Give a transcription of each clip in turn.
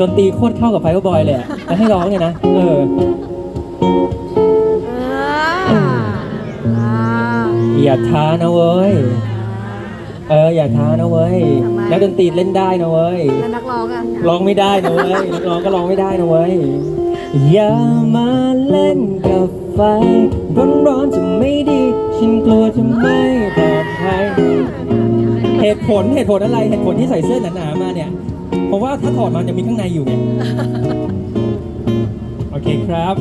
ดนตรีโคตรเข้ากับไฟบอยเลยอะแล้วให้ร้องเนี่ยนะ เอออ่าอ่าอย่าท้านะเว้ย เออ อย่าท้านะเว้ยทำไมนักดนตรีเล่นได้นะเว้ย แล้วนักร้องอะร้องไม่ได้นะเว้ยนักร้องก็ร้องไม่ได้นะเว้ย อย่ามาเล่นกับไฟ ร้อนๆจะไม่ดี ฉันกลัวจะไม่ปลอดภัย เหตุผลเหตุผลอะไรเหตุผลที่ใส่เสื้อหนาๆมาเนี่ย เพราะว่าถ้าถอดมันจะมีข้างในอยู่เนี่ยโอเคครับ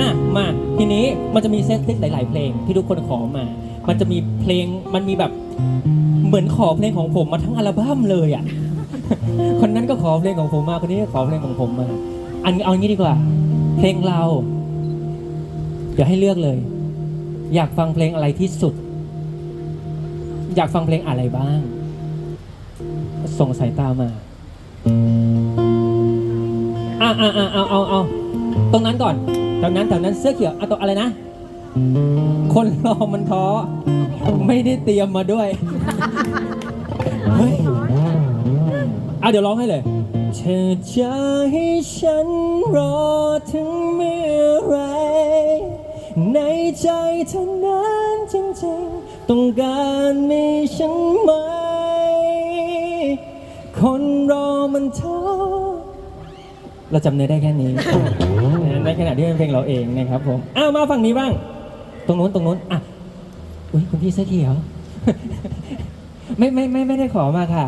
อะมาทีนี้มันจะมีเซตลิสต์หลาย ๆ เพลงที่ทุกคนขอมา มันจะมีเพลงมันมีแบบเหมือนขอเพลงของผมมาทั้งอัลบั้มเลยอะคนนั้นก็ขอเพลงของผมมาคนนี้ก็ขอเพลงของผมมา อันเอางี้ดีกว่า เพลงเราเดี๋ยวให้เลือกเลย อยากฟังเพลงอะไรที่สุด อยากฟังเพลงอะไรบ้าง ส่งสายตามา อ่าอ่าอ่าเอาเอาเอาตรงนั้นก่อนแถวนั้นแถวนั้นเสื้อเขียวเอาตัวอะไรนะ คนรอมันท้อไม่ได้เตรียมมาด้วย เฮ้ยอะเดี๋ยวร้องให้เลย เธอจะให้ฉันรอถึงเมื่อไร ในใจเธอนั้นจริงๆ ต้องการมีฉันไหม คนรอมันท้อเราจำเนื้อได้แค่นี้ ในขณะที่เป็นเพลงเราเองนะครับผมอ้าวมาฝั่งนี้บ้าง ตรงนู้นตรงนู้นอะอุ้ยคุณพี่เสื้อเขียว ไม่ไม่ไม่ไม่ได้ขอมาค่ะ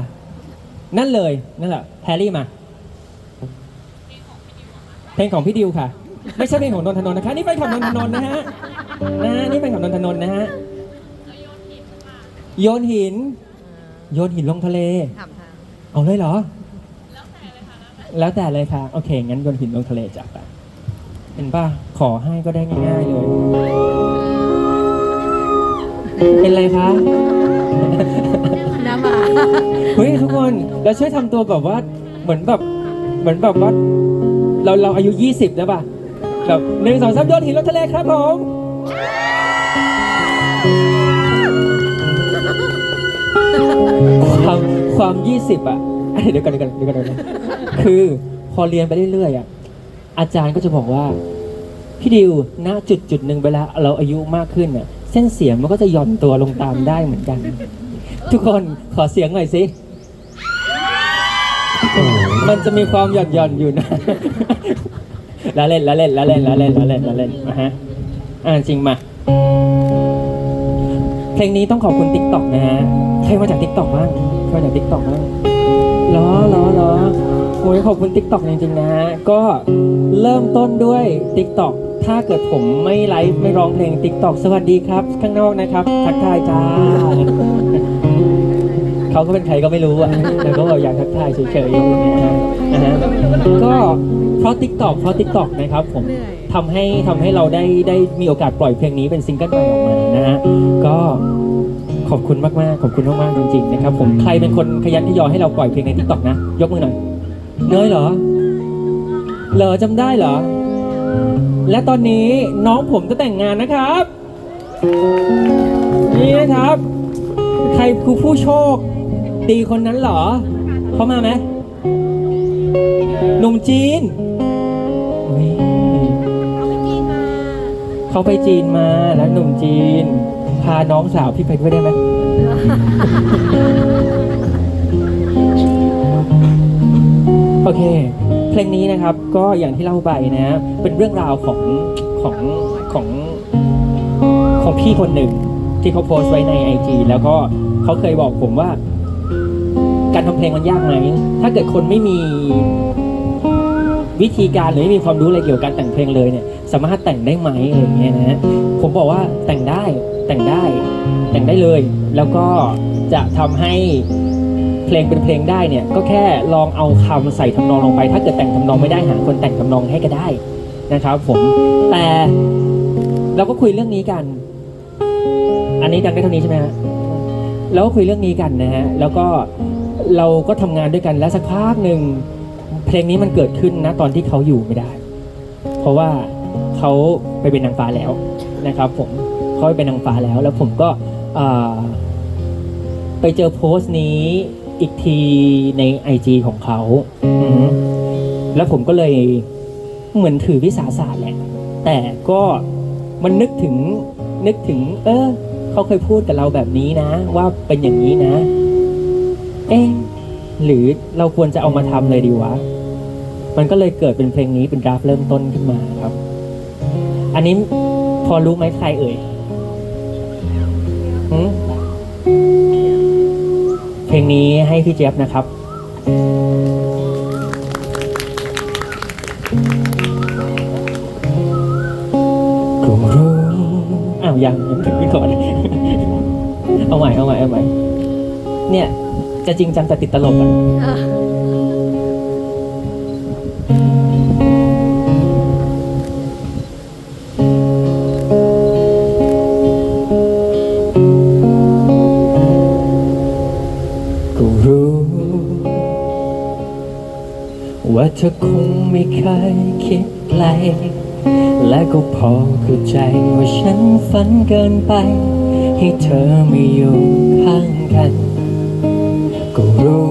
นั่นเลยนั่นแหละแฮร์รี่มา เพลงของพี่ดิวค่ะ ไม่ใช่เพลงของนนทนนท์นะคะ นี่เป็นของนนทนนท์นะฮะนะฮะนี่เป็นของนนทนนท์นะฮะโยนหิน โยนหินลงทะเล ถามทาง เอาเลยเหรอ แล้วแต่เลยค่ะ โอเค งั้นโยนหินลงทะเลจับไปเห็นป่ะ ขอให้ก็ได้ง่ายๆเลย เป็นไรคะ น้ำมาเฮ้ยทุกคน เราช่วยทำตัวแบบว่า เหมือนแบบ เหมือนแบบว่า เราเราอายุ 20แล้วป่ะ แบบหนึ่งสองสามโยนหินลงทะเลครับผมความ ความยี่สิบอะเดี๋ยวกันเดี๋ยวกันเดี๋ยวกันเดี๋ยวกันคือพอเรียนไปเรื่อยๆอะอาจารย์ก็จะบอกว่า พี่ดิวณจุดจุดหนึ่งเวลาเราอายุมากขึ้นอะเส้นเสียงมันก็จะหย่อนตัวลงตามได้เหมือนกัน ทุกคนขอเสียงหน่อยสิมันจะมีความหย่อนหย่อนอยู่นะละเล่นละเล่นละเล่นละเล่นละเล่นละเล่นนะฮะอ่าจริงมาเพลงนี้ต้องขอบคุณติ๊กต็อกนะฮะ ใครมาจากติ๊กตอกบ้างใครมาจากติ๊กตอกบ้างเหรอเหรอเหรอโอ้ยขอบคุณติ๊กตอกจริงๆนะฮะก็เริ่มต้นด้วยติ๊กตอกถ้าเกิดผมไม่ไลฟ์ไม่ร้องเพลงติ๊กตอกสวัสดีครับ ข้างนอกนะครับ ทักทายจ้า เขาก็เป็นใครก็ไม่รู้อะแต่ก็บอกอยากทักทายเฉยๆนะฮะก็เพราะ t ิ k t o k เพราะ t ิ k t o k นะครับผมทำให้ทำให้เราได้ได้มีโอกาสปล่อยเพลงนี้เป็นซิงเกิลใหม่ออกมานะฮะก็ ขอบคุณมากๆขอบคุณมากๆจริงๆนะครับผมใครเป็นคนขยันขยอให้เราปล่อยเพลงใน t ิ k t o k นะ ยกมือหน่อยเนยเหรอ เหรอจำได้เหรอ และตอนนี้น้องผมจะแต่งงานนะครับ นี่นะครับ ใครคือผู้โชค ดีคนนั้นเหรอ เขามาไหมหนุ่มจีนอุ๊ยเขาไปจีนมา แล้วหนุ่มจีน พาน้องสาวพี่ไปด้วยได้ไหมโอเค เพลงนี้นะครับก็อย่างที่เล่าไปนะ เป็นเรื่องราวของของของของพี่คนหนึ่งที่เขาโพสไว้ในไอจีแล้วก็เขาเคยบอกผมว่า การทำเพลงมันยากไหม ถ้าเกิดคนไม่มีวิธีการหรือไม่มีความรู้อะไรเกี่ยวกับการแต่งเพลงเลยเนี่ย สามารถแต่งได้ไหมอะไรอย่างเงี้ยนะผมบอกว่าแต่งได้ แต่งได้แต่งได้เลย แล้วก็จะทำให้เพลงเป็นเพลงได้เนี่ยก็แค่ลองเอาคำใส่ทำนองลงไป ถ้าเกิดแต่งทำนองไม่ได้หาคนแต่งทำนองให้ก็ได้นะครับผมแต่เราก็คุยเรื่องนี้กัน อันนี้ดังได้เท่านี้ใช่ไหมฮะแล้วก็คุยเรื่องนี้กันนะฮะแล้วก็เราก็ทำงานด้วยกันแล้วสักพักหนึ่งเพลงนี้มันเกิดขึ้นนะตอนที่เขาอยู่ไม่ได้ เพราะว่าเขาไปเป็นนางฟ้าแล้วนะครับผม เขาไปเป็นนางฟ้าแล้ว แล้วผมก็อ่าไปเจอโพสต์นี้อีกทีในไอจของเขาอือฮึแล้วผมก็เลยเหมือนถือวิสาสะแหละ แต่ก็มันนึกถึงนึกถึง เออเขาเคยพูดกับเราแบบนี้นะ ว่าเป็นอย่างนี้นะ เอ๊ะหรือเราควรจะเอามาทำเลยดีวะ มันก็เลยเกิดเป็นเพลงนี้เป็นดราฟต์เริ่มต้นขึ้นมาครับ อันนี้พอรู้ไหมใครเอ่ย หืมเพลงนี้ให้พี่เจี๊ยบนะครับกูรู้อ้าวยังยังถึงพี่ก่อน เอาใหม่เอาใหม่เอาใหม่ เนี่ย จะจริงจังแต่ติดตลกอะอะ เธอคงไม่เคยคิดไกล และก็พอเข้าใจว่าฉันฝันเกินไป ให้เธอไม่อยู่ข้างกัน ก็รู้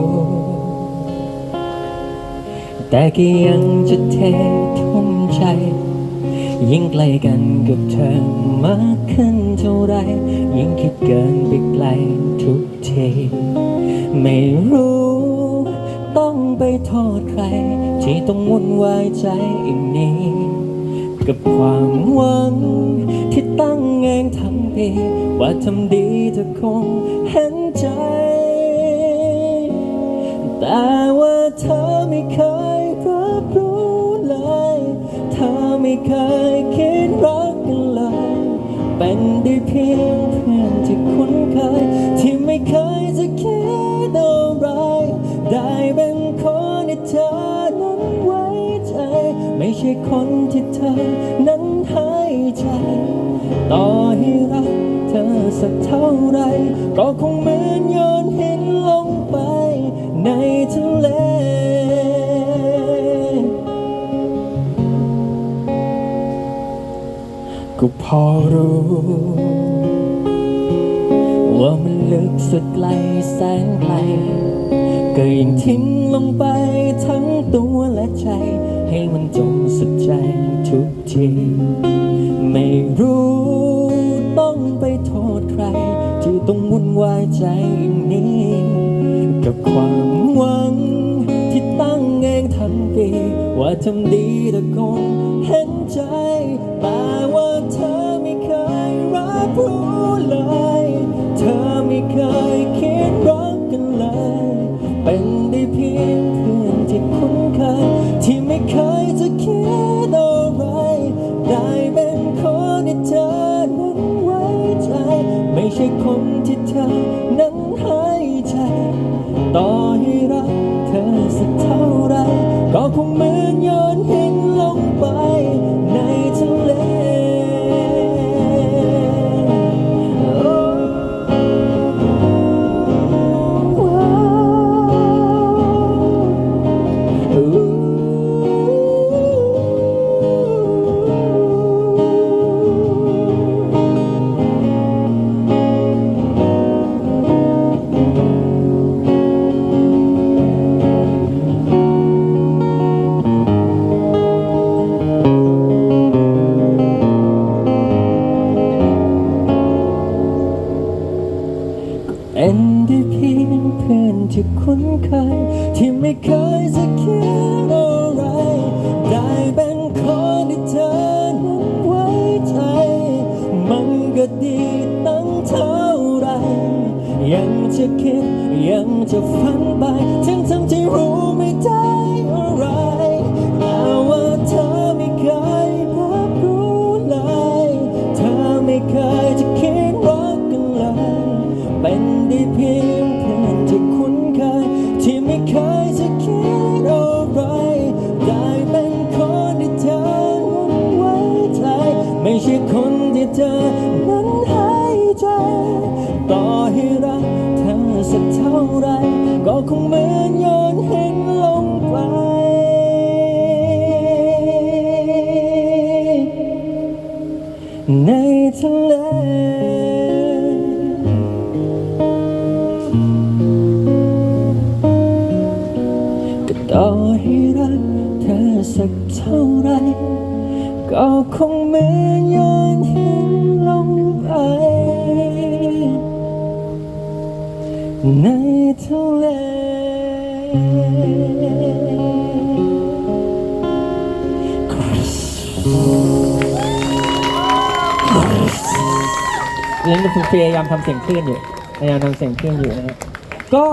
แต่ก็ยังจะเททุ่มใจ ยิ่งใกล้กันกับเธอมากขึ้นเท่าไร ยิ่งคิดเกินไปไกลทุกที ไม่รู้ ต้องไปโทษใคร ที่ต้องวุ่นวายใจอย่างนี้ กับความหวัง ที่ตั้งเองทั้งปีว่าทำดีเธอคงเห็นใจ แต่ว่าเธอไม่เคยรับรู้เลย เธอไม่เคยคิดรักกันเลย เป็นได้เพียงเพื่อนที่คุ้นเคยที่ไม่เคย คนที่เธอนั้นให้ใจ ต่อให้รักเธอสักเท่าไร ก็คงเหมือนโยนหินลงไปในทะเลก็พอรู้ ว่ามันลึกสุดไกลแสนไกล ก็ยังทิ้งลงไปทั้งตัวและใจ ให้มันจมสุดใจทุกที ไม่รู้ต้องไปโทษใคร ที่ต้องวุ่นวายใจอีนี้ กับความหวังที่ตั้งเองทั้งปี ว่าทำดีแต่คง ก็คง ยังจะคิด ยังจะฝันไป ทั้งทั้งที่รู้ไม่ได้อะไรแต่ว่าเธอไม่เคยรับรู้เลย เธอไม่เคยจะคิดรักกันเลย เป็นได้เพียงเพื่อนที่คุ้นเคย ที่ไม่เคยจะคิดอะไร ได้เป็นคนที่เธอไว้ใจ ไม่ใช่คนที่เธอ ก็คงเหมือนโยนหินลงไปในทะเลก็ต่อให้รักเธอสักเท่าไร ก็คงเหมือนโยนหินลงไปใน ทะเลยังพยายามทำเสียงคลื่นอยู่พยายามทำเสียงคลื่นอยู่นะฮะก็